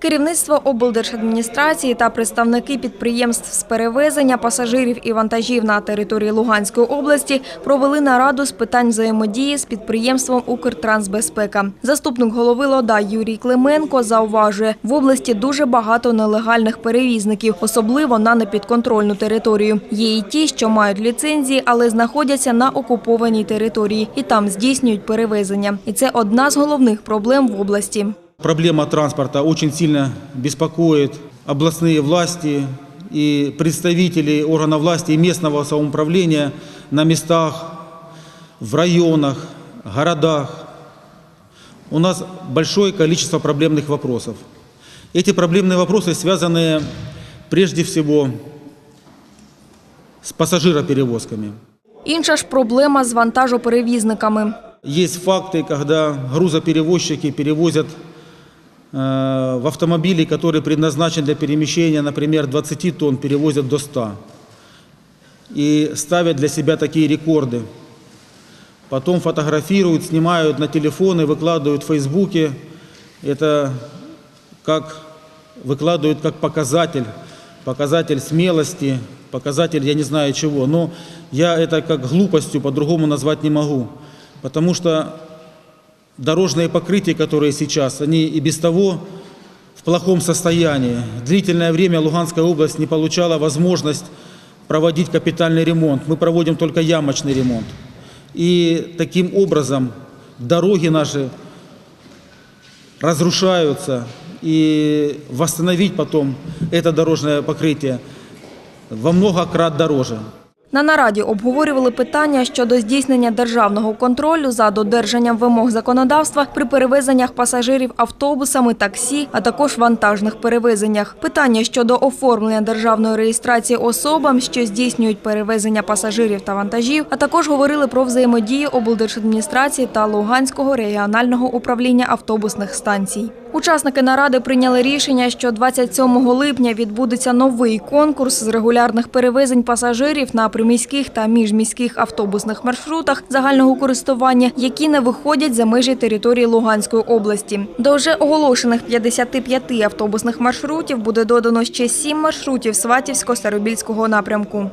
Керівництво облдержадміністрації та представники підприємств з перевезення пасажирів і вантажів на території Луганської області провели нараду з питань взаємодії з підприємством «Укртрансбезпека». Заступник голови ЛОДА Юрій Клименко зауважує, в області дуже багато нелегальних перевізників, особливо на непідконтрольну територію. Є і ті, що мають ліцензії, але знаходяться на окупованій території і там здійснюють перевезення. І це одна з головних проблем в області. Проблема транспорта очень сильно беспокоит областные власти и представители органов власти и местного самоуправления на местах, в районах, городах. У нас большое количество проблемных вопросов. Эти проблемные вопросы связаны прежде всего с пассажироперевозками. Інша ж проблема з вантажоперевізниками. Есть факты, когда грузоперевозчики перевозят э, В автомобиле, который предназначен для перемещения, например, 20 тонн, перевозят до 100. И ставят для себя такие рекорды. Потом фотографируют, снимают на телефоны, выкладывают в Фейсбуке. Это как выкладывают как показатель, показатель смелости, показатель я не знаю чего. Но я это как глупостью по-другому назвать не могу. Потому что дорожные покрытия, которые сейчас, они и без того в плохом состоянии. Длительное время Луганская область не получала возможность проводить капитальный ремонт. Мы проводим только ямочный ремонт. И таким образом дороги наши разрушаются. И восстановить потом это дорожное покрытие во много крат дороже. На нараді обговорювали питання щодо здійснення державного контролю за додержанням вимог законодавства при перевезеннях пасажирів автобусами, таксі, а також вантажних перевезеннях. Питання щодо оформлення державної реєстрації особам, що здійснюють перевезення пасажирів та вантажів, а також говорили про взаємодію облдержадміністрації та Луганського регіонального управління автобусних станцій. Учасники наради прийняли рішення, що 27 липня відбудеться новий конкурс з регулярних перевезень пасажирів на приміських та міжміських автобусних маршрутах загального користування, які не виходять за межі території Луганської області. До вже оголошених 55 автобусних маршрутів буде додано ще 7 маршрутів Сватівсько-Старобільського напрямку.